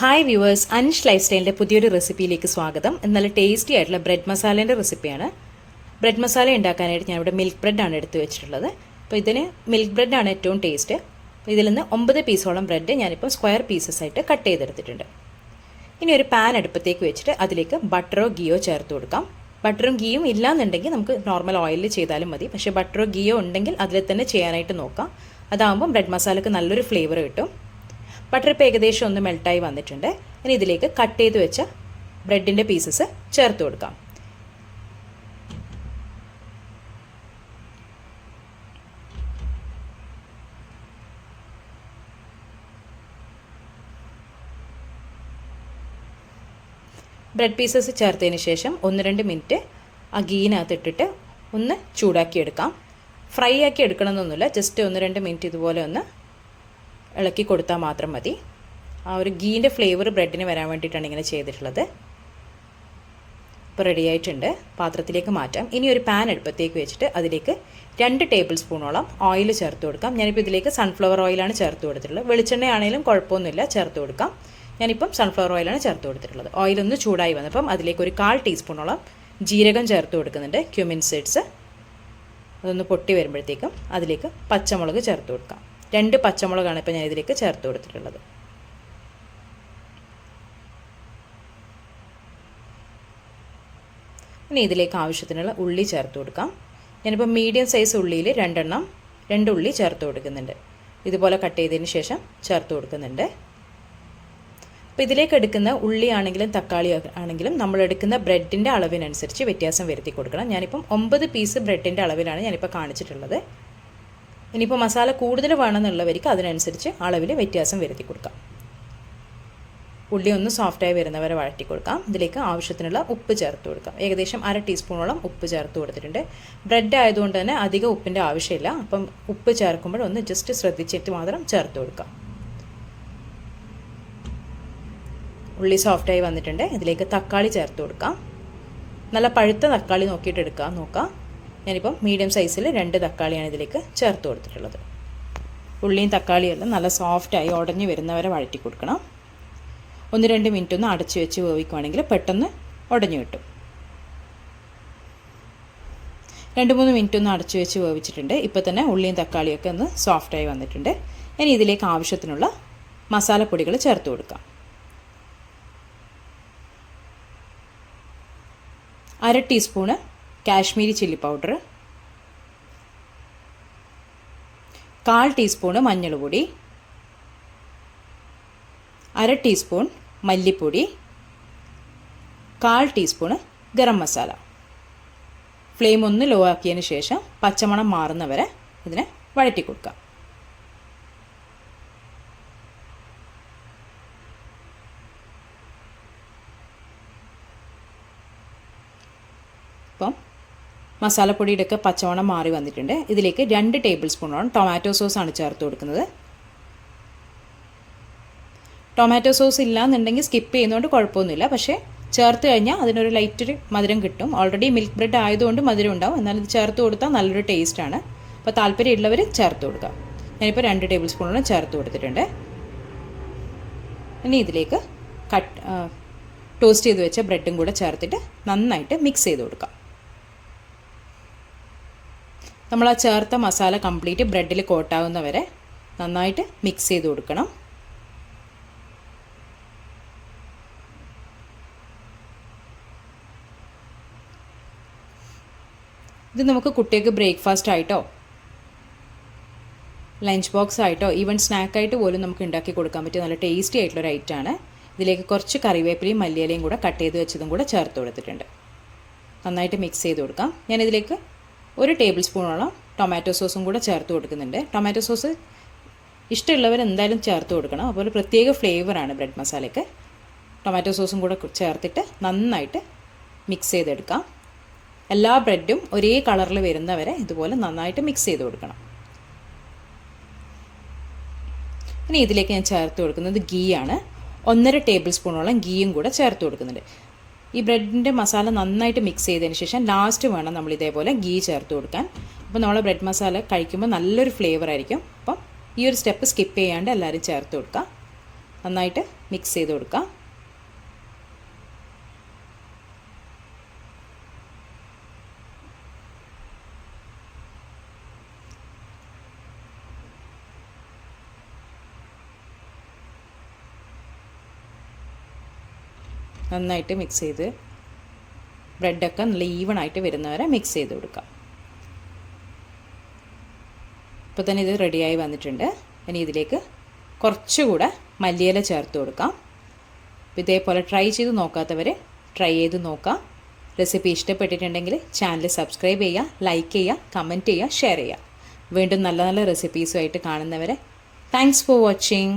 Hi viewers Ansh life സ്റ്റൈലിന്റെ പുതിയൊരു റെസിപ്പിയിലേക്ക് സ്വാഗതം. നല്ല ടേസ്റ്റി ആയിട്ടുള്ള ബ്രെഡ് മസാലേന്റെ റെസിപ്പിയാണ് ബ്രെഡ് മസാല ഉണ്ടാക്കാനായിട്ട് ഞാനിവിടെ മിൽക്ക് ബ്രെഡാണ് എടുത്തു വെച്ചിട്ടുള്ളത്. അപ്പോൾ ഇതിന് മിൽക്ക് ബ്രെഡാണ് ഏറ്റവും ടേസ്റ്റ് അപ്പോൾ ഇതിൽ നിന്ന് ഒമ്പത് പീസോളം ബ്രെഡ് ഞാനിപ്പോൾ സ്ക്വയർ പീസസ് ആയിട്ട് കട്ട് ചെയ്തെടുത്തിട്ടുണ്ട്. ഇനി ഒരു പാൻ അടുപ്പത്തേക്ക് വെച്ചിട്ട് അതിലേക്ക് ബട്ടറോ ഗിയോ ചേർത്ത് കൊടുക്കാം. ബട്ടറും ഗീയും ഇല്ലാന്നുണ്ടെങ്കിൽ നമുക്ക് നോർമൽ ഓയിലിൽ ചെയ്താലും മതി. പക്ഷേ ബട്ടറോ ഗിയോ ഉണ്ടെങ്കിൽ അതിൽ തന്നെ ചെയ്യാനായിട്ട് നോക്കാം. അതാകുമ്പം ബ്രെഡ് മസാലക്ക് നല്ലൊരു ഫ്ലേവർ കിട്ടും. ബട്ടർ ഇപ്പോൾ ഏകദേശം ഒന്ന് മെൽട്ടായി വന്നിട്ടുണ്ട്. ഇനി ഇതിലേക്ക് കട്ട് ചെയ്ത് വെച്ച ബ്രെഡിന്റെ പീസസ് ചേർത്ത് കൊടുക്കാം. ബ്രെഡ് പീസസ് ചേർത്തതിന് ശേഷം ഒന്ന് രണ്ട് മിനിറ്റ് ആ ഗീനകത്ത് ഇട്ടിട്ട് ഒന്ന് ചൂടാക്കി എടുക്കാം. ഫ്രൈ ആക്കി എടുക്കണമെന്നൊന്നുമില്ല. ജസ്റ്റ് ഒന്ന് രണ്ട് മിനിറ്റ് ഇതുപോലെ ഒന്ന് ഇളക്കി കൊടുത്താൽ മാത്രം മതി. ആ ഒരു ഗീന്റെ ഫ്ലേവർ ബ്രെഡിന് വരാൻ വേണ്ടിയിട്ടാണ് ഇങ്ങനെ ചെയ്തിട്ടുള്ളത്. ഇപ്പോൾ റെഡി ആയിട്ടുണ്ട്. പാത്രത്തിലേക്ക് മാറ്റാം. ഇനി ഒരു പാൻ എടുപ്പത്തേക്ക് വെച്ചിട്ട് അതിലേക്ക് രണ്ട് ടേബിൾ സ്പൂണോളം ഓയിൽ ചേർത്ത് കൊടുക്കാം. ഞാനിപ്പോൾ ഇതിലേക്ക് സൺഫ്ലവർ ഓയിലാണ് ചേർത്ത് കൊടുത്തിട്ടുള്ളത്. വെളിച്ചെണ്ണയാണെങ്കിലും കുഴപ്പമൊന്നുമില്ല ചേർത്ത് കൊടുക്കാം. ഞാനിപ്പം സൺഫ്ലവർ ഓയിലാണ് ചേർത്ത് കൊടുത്തിട്ടുള്ളത്. ഓയിലൊന്ന് ചൂടായി വന്നപ്പം അതിലേക്ക് ഒരു കാൽ ടീസ്പൂണോളം ജീരകം ചേർത്ത് കൊടുക്കുന്നുണ്ട്. ക്യുമിൻ സീഡ്സ് അതൊന്ന് പൊട്ടി വരുമ്പോഴത്തേക്കും അതിലേക്ക് പച്ചമുളക് ചേർത്ത് കൊടുക്കാം. രണ്ട് പച്ചമുളകാണ് ഇപ്പോൾ ഞാൻ ഇതിലേക്ക് ചേർത്ത് കൊടുത്തിട്ടുള്ളത്. ഇനി ഇതിലേക്ക് ആവശ്യത്തിനുള്ള ഉള്ളി ചേർത്ത് കൊടുക്കാം. ഞാനിപ്പോൾ മീഡിയം സൈസ് ഉള്ളിയിൽ രണ്ടെണ്ണം രണ്ട് ഉള്ളി ചേർത്ത് കൊടുക്കുന്നുണ്ട്. ഇതുപോലെ കട്ട് ചെയ്തതിന് ശേഷം ചേർത്ത് കൊടുക്കുന്നുണ്ട്. അപ്പോൾ ഇതിലേക്ക് എടുക്കുന്ന ഉള്ളി ആണെങ്കിലും തക്കാളി ആണെങ്കിലും നമ്മൾ എടുക്കുന്ന ബ്രെഡിന്റെ അളവിനനുസരിച്ച് വ്യത്യാസം വരുത്തി കൊടുക്കണം. ഞാനിപ്പം ഒമ്പത് പീസ് ബ്രെഡിന്റെ അളവിലാണ് ഞാനിപ്പോൾ കാണിച്ചിട്ടുള്ളത്. ഇനിയിപ്പോൾ മസാല കൂടുതൽ വേണമെന്നുള്ളവർക്ക് അതിനനുസരിച്ച് അളവിൽ വ്യത്യാസം വരുത്തി കൊടുക്കാം. ഉള്ളി ഒന്ന് സോഫ്റ്റായി വരുന്നവരെ വഴറ്റി കൊടുക്കാം. ഇതിലേക്ക് ആവശ്യത്തിനുള്ള ഉപ്പ് ചേർത്ത് കൊടുക്കാം. ഏകദേശം അര ടീസ്പൂണോളം ഉപ്പ് ചേർത്ത് കൊടുത്തിട്ടുണ്ട്. ബ്രെഡ് ആയതുകൊണ്ട് തന്നെ അധികം ഉപ്പിന്റെ ആവശ്യമില്ല. അപ്പം ഉപ്പ് ചേർക്കുമ്പോൾ ഒന്ന് ജസ്റ്റ് ശ്രദ്ധിച്ചിട്ട് മാത്രം ചേർത്ത് കൊടുക്കാം. ഉള്ളി സോഫ്റ്റായി വന്നിട്ടുണ്ട്. ഇതിലേക്ക് തക്കാളി ചേർത്ത് കൊടുക്കാം. നല്ല പഴുത്ത തക്കാളി നോക്കിയിട്ട് എടുക്കാം. നോക്കാം. ഞാനിപ്പം മീഡിയം സൈസിൽ രണ്ട് തക്കാളിയാണ് ഇതിലേക്ക് ചേർത്ത് കൊടുത്തിട്ടുള്ളത്. ഉള്ളിയും തക്കാളിയും എല്ലാം നല്ല സോഫ്റ്റായി ഉടഞ്ഞു വരുന്നവരെ വഴറ്റി കൊടുക്കണം. ഒന്ന് രണ്ട് മിനിറ്റ് ഒന്ന് അടച്ചു വെച്ച് വേവിക്കുവാണെങ്കിൽ പെട്ടെന്ന് ഉടഞ്ഞു കിട്ടും. രണ്ട് മൂന്ന് മിനിറ്റ് ഒന്ന് അടച്ചു വെച്ച് വേവിച്ചിട്ടുണ്ട്. ഇപ്പോൾ തന്നെ ഉള്ളിയും തക്കാളിയൊക്കെ ഒന്ന് സോഫ്റ്റായി വന്നിട്ടുണ്ട്. ഇനി ഇതിലേക്ക് ആവശ്യത്തിനുള്ള മസാലപ്പൊടികൾ ചേർത്ത് കൊടുക്കാം. അര ടീസ്പൂണ് കാശ്മീരി ചില്ലി പൗഡർ കാൽ ടീസ്പൂണ് മഞ്ഞൾപ്പൊടി പൊടി അര ടീസ്പൂൺ മല്ലിപ്പൊടി കാൽ ടീസ്പൂണ് ഗരം മസാല. ഫ്ലെയിം ഒന്ന് ലോ ആക്കിയതിന് ശേഷം പച്ചമണം മാറുന്നവരെ ഇതിനെ വഴറ്റി കൊടുക്കാം. മസാലപ്പൊടിയുടെയൊക്കെ പച്ചവണം മാറി വന്നിട്ടുണ്ട്. ഇതിലേക്ക് രണ്ട് ടേബിൾ സ്പൂണോളം ടൊമാറ്റോ സോസാണ് ചേർത്ത് കൊടുക്കുന്നത്. ടൊമാറ്റോ സോസ് ഇല്ലാന്നുണ്ടെങ്കിൽ സ്കിപ്പ് ചെയ്യുന്നതുകൊണ്ട് കുഴപ്പമൊന്നുമില്ല. പക്ഷേ ചേർത്ത് കഴിഞ്ഞാൽ അതിനൊരു ലൈറ്റ് മധുരം കിട്ടും. ഓൾറെഡി മിൽക്ക് ബ്രെഡ് ആയതുകൊണ്ട് മധുരം ഉണ്ടാവും. എന്നാൽ ഇത് ചേർത്ത് കൊടുത്താൽ നല്ലൊരു ടേസ്റ്റാണ് അപ്പോൾ താല്പര്യമുള്ളവർ ചേർത്ത് കൊടുക്കാം ഞാനിപ്പോൾ രണ്ട് ടേബിൾ സ്പൂണോളം ചേർത്ത് കൊടുത്തിട്ടുണ്ട്. ഇനി ഇതിലേക്ക് കട്ട് ടോസ്റ്റ് ചെയ്ത് വെച്ച ബ്രെഡും കൂടെ ചേർത്തിട്ട് നന്നായിട്ട് മിക്സ് ചെയ്ത് കൊടുക്കാം. നമ്മൾ ആ ചേർത്ത മസാല കംപ്ലീറ്റ് ബ്രെഡിൽ കോട്ടാവുന്നവരെ നന്നായിട്ട് മിക്സ് ചെയ്ത് കൊടുക്കണം. ഇത് നമുക്ക് കുട്ടികൾക്ക് ബ്രേക്ക്ഫാസ്റ്റ് ആയിട്ടോ ലഞ്ച് ബോക്സ് ആയിട്ടോ ഈവൻ സ്നാക്കായിട്ട് പോലും നമുക്ക് ഉണ്ടാക്കി കൊടുക്കാൻ പറ്റിയ നല്ല ടേസ്റ്റി ആയിട്ടുള്ള ഒരു ഐറ്റമാണ് ഇതിലേക്ക് കുറച്ച് കറിവേപ്പിലയും മല്ലിയിലയും കൂടെ കട്ട് ചെയ്ത് വെച്ചതും കൂടെ ചേർത്ത് കൊടുത്തിട്ടുണ്ട്. നന്നായിട്ട് മിക്സ് ചെയ്ത് കൊടുക്കാം. ഞാനിതിലേക്ക് ഒരു ടേബിൾ സ്പൂണോളം ടൊമാറ്റോ സോസും കൂടെ ചേർത്ത് കൊടുക്കുന്നുണ്ട്. ടൊമാറ്റോ സോസ് ഇഷ്ടമുള്ളവർ എന്തായാലും ചേർത്ത് കൊടുക്കണം. അപ്പോൾ പ്രത്യേക ഫ്ലേവറാണ് ബ്രെഡ് മസാലയ്ക്ക്. ടൊമാറ്റോ സോസും കൂടെ ചേർത്തിട്ട് നന്നായിട്ട് മിക്സ് ചെയ്തെടുക്കാം. എല്ലാ ബ്രെഡും ഒരേ കളറിൽ വരുന്നവരെ ഇതുപോലെ നന്നായിട്ട് മിക്സ് ചെയ്ത് കൊടുക്കണം. ഇനി ഇതിലേക്ക് ഞാൻ ചേർത്ത് കൊടുക്കുന്നത് ഗീ ആണ്. ഒന്നര ടേബിൾ സ്പൂണോളം ഗീയും കൂടെ ചേർത്ത് കൊടുക്കുന്നുണ്ട്. ഈ ബ്രെഡിന്റെ മസാല നന്നായിട്ട് മിക്സ് ചെയ്തതിന് ശേഷം ലാസ്റ്റ് വേണം നമ്മൾ ഇതേപോലെ ഗീ ചേർത്ത് കൊടുക്കാൻ. അപ്പോൾ നമ്മൾ ബ്രെഡ് മസാല കഴിക്കുമ്പോൾ നല്ലൊരു ഫ്ലേവർ ആയിരിക്കും. അപ്പം ഈ ഒരു സ്റ്റെപ്പ് സ്കിപ്പ് ചെയ്യാണ്ട് എല്ലാവരും ചേർത്ത് കൊടുക്കുക നന്നായിട്ട് മിക്സ് ചെയ്ത് കൊടുക്കാം. നന്നായിട്ട് മിക്സ് ചെയ്ത് ബ്രെഡൊക്കെ നല്ല ഈവണായിട്ട് വരുന്നവരെ മിക്സ് ചെയ്ത് കൊടുക്കാം. ഇപ്പോൾ തന്നെ ഇത് റെഡിയായി വന്നിട്ടുണ്ട്. ഇനി ഇതിലേക്ക് കുറച്ചുകൂടെ മല്ലിയില ചേർത്ത് കൊടുക്കാം. ഇതേപോലെ ട്രൈ ചെയ്ത് നോക്കാത്തവർ ട്രൈ ചെയ്ത് നോക്കാം. റെസിപ്പി ഇഷ്ടപ്പെട്ടിട്ടുണ്ടെങ്കിൽ ചാനൽ സബ്സ്ക്രൈബ് ചെയ്യുക ലൈക്ക് ചെയ്യുക കമന്റ് ചെയ്യുക ഷെയർ ചെയ്യുക വീണ്ടും നല്ല നല്ല റെസിപ്പീസുമായിട്ട് കാണുന്നവരെ താങ്ക്സ് ഫോർ വാച്ചിങ്